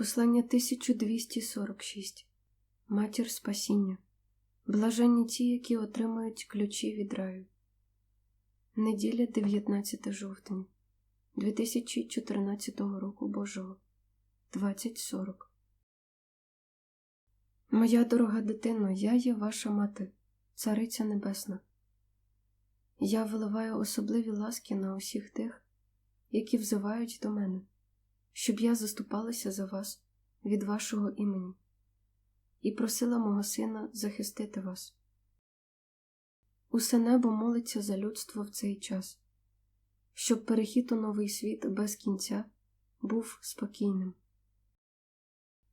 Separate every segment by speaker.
Speaker 1: Послання 1246 Матір Спасіння. Блаженні ті, які отримають ключі від раю. Неділя 19 жовтня 2014 року Божого 20.40 Моя дорога дитино, я є ваша мати, Цариця Небесна. Я виливаю особливі ласки на усіх тих, які взивають до мене щоб я заступалася за вас від вашого імені і просила мого сина захистити вас. Усе небо молиться за людство в цей час, щоб перехід у новий світ без кінця був спокійним.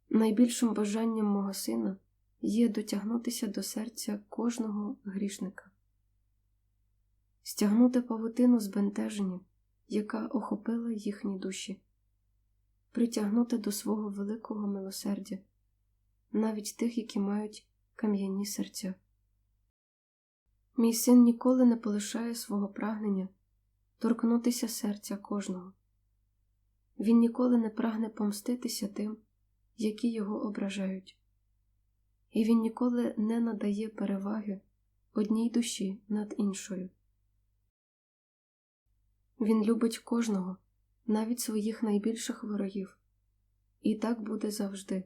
Speaker 1: Найбільшим бажанням мого сина є дотягнутися до серця кожного грішника, стягнути павутину збентеження, яка охопила їхні душі притягнути до свого великого милосердя, навіть тих, які мають кам'яні серця. Мій син ніколи не полишає свого прагнення торкнутися серця кожного. Він ніколи не прагне помститися тим, які його ображають, і він ніколи не надає переваги одній душі над іншою. Він любить кожного, навіть своїх найбільших ворогів, і так буде завжди.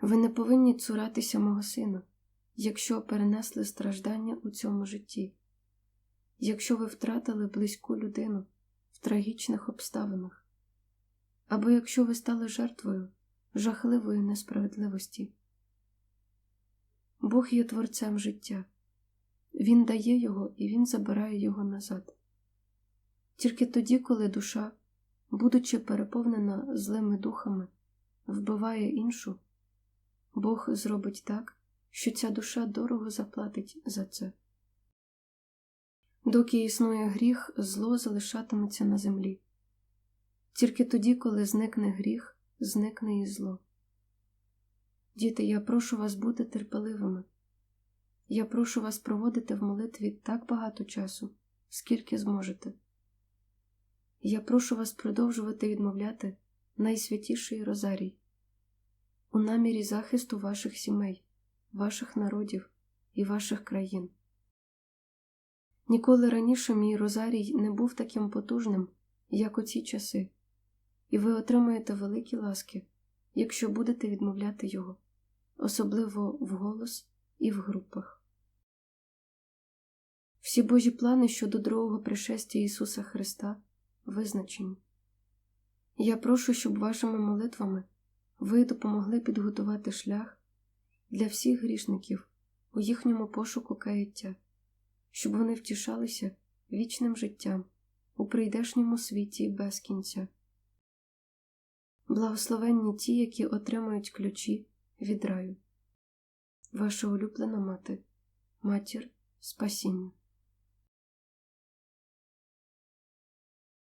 Speaker 1: Ви не повинні цуратися мого сина, якщо перенесли страждання у цьому житті, якщо ви втратили близьку людину в трагічних обставинах, або якщо ви стали жертвою жахливої несправедливості. Бог є творцем життя, Він дає його і Він забирає його назад. Тільки тоді, коли душа, будучи переповнена злими духами, вбиває іншу, Бог зробить так, що ця душа дорого заплатить за це. Доки існує гріх, зло залишатиметься на землі. Тільки тоді, коли зникне гріх, зникне і зло. Діти, я прошу вас бути терпеливими. Я прошу вас проводити в молитві так багато часу, скільки зможете. Я прошу вас продовжувати відмовляти найсвятіший Розарій у намірі захисту ваших сімей, ваших народів і ваших країн. Ніколи раніше мій Розарій не був таким потужним, як у ці часи, і ви отримаєте великі ласки, якщо будете відмовляти його, особливо вголос і в групах. Всі Божі плани щодо другого пришестя Ісуса Христа визначені. Я прошу, щоб вашими молитвами ви допомогли підготувати шлях для всіх грішників у їхньому пошуку каяття, щоб вони втішалися вічним життям у прийдешньому світі без кінця. Благословенні ті, які отримають ключі від раю. Ваша улюблена мати, матір спасіння.